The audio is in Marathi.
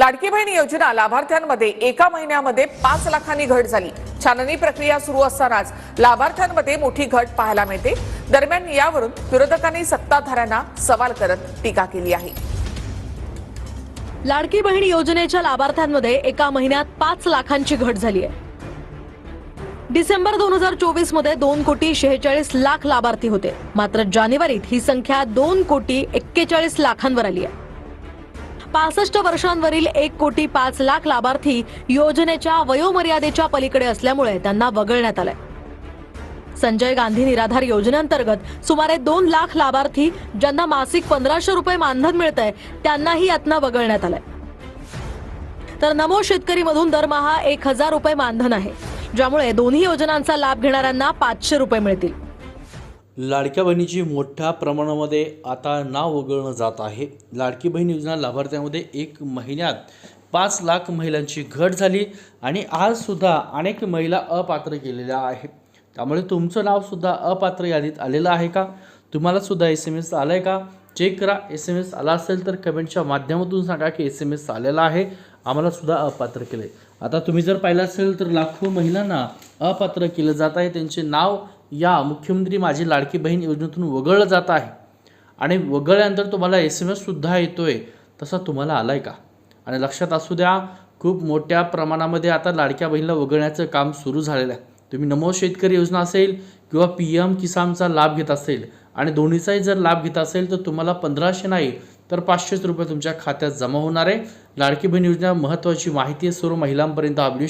लाडकी बहीण योजना लाभार्थ्यांमध्ये एका महिन्यामध्ये पाच लाखांनी घट झाली. छाननी प्रक्रिया सुरू असतानाच लाभार्थ्यांमध्ये मोठी घट पाहायला मिळते. दरम्यान यावरून विरोधकांनी सत्ताधाऱ्यांना सवाल करत टीका केली आहे. लाडकी बहीण योजनेच्या लाभार्थ्यांमध्ये एका महिन्यात पाच लाखांची घट झाली आहे. डिसेंबर दोन हजार चोवीसमध्ये दोन कोटी शेहेचाळीस लाख लाभार्थी होते. मात्र जानेवारीत ही संख्या दोन कोटी एक्केचाळीस लाखांवर आली आहे. पासष्ट वर्षांवरील एक कोटी पाच लाख लाभार्थी योजनेच्या वयोमर्यादेच्या पलीकडे असल्यामुळे त्यांना वगळण्यात आलंय. संजय गांधी निराधार योजनेअंतर्गत सुमारे दोन लाख लाभार्थी ज्यांना मासिक पंधराशे रुपये मानधन मिळतंय त्यांनाही यातनं वगळण्यात आलंय. तर नमो शेतकरी मधून दरमहा एक हजार रुपये मानधन आहे ज्यामुळे दोन्ही योजनांचा लाभ घेणाऱ्यांना पाचशे रुपये मिळतील. लाडक्या बहिणीची मोठ्या प्रमाणामध्ये आता नाव वगळणं जात आहे. लाडकी बहीण योजना लाभार्थ्यामध्ये एक महिन्यात पाच लाख महिलांची घट झाली आणि आजसुद्धा अनेक महिला अपात्र केलेल्या आहेत. त्यामुळे तुमचं नावसुद्धा अपात्र यादीत आलेलं आहे का? तुम्हालासुद्धा एस एम एस आलं आहे का? चेक करा. एस एम एस आला असेल तर कमेंटच्या माध्यमातून सांगा की एस एम एस आलेला आहे. आम्हाला सुद्धा अपात्र केले आता तुम्ही जर पाहिलं असेल तर लाखो महिलांना अपात्र केलं जात आहे. त्यांचे नाव या मुख्यमंत्री माझी लाडकी बहीण योजनेतून वगळलं जात आहे. आणि वगळल्यानंतर तुम्हाला एस एम एससुद्धा येतो आहे तसा तुम्हाला आला आहे का? आणि लक्षात असू द्या खूप मोठ्या प्रमाणामध्ये आता लाडक्या बहिणीला वगळण्याचं काम सुरू झालेलं आहे. तुम्ही नमो शेतकरी योजना असेल किंवा पी एम किसानचा लाभ घेत असेल आणि दोन्हीचाही जर लाभ घेत असेल तर तुम्हाला पंधराशे नाही तर पाचशेच रुपये तुमच्या खात्यात जमा होणार आहे. लाडकी बहीण योजना महत्त्वाची माहिती आहे. सर्व महिलांपर्यंत आपली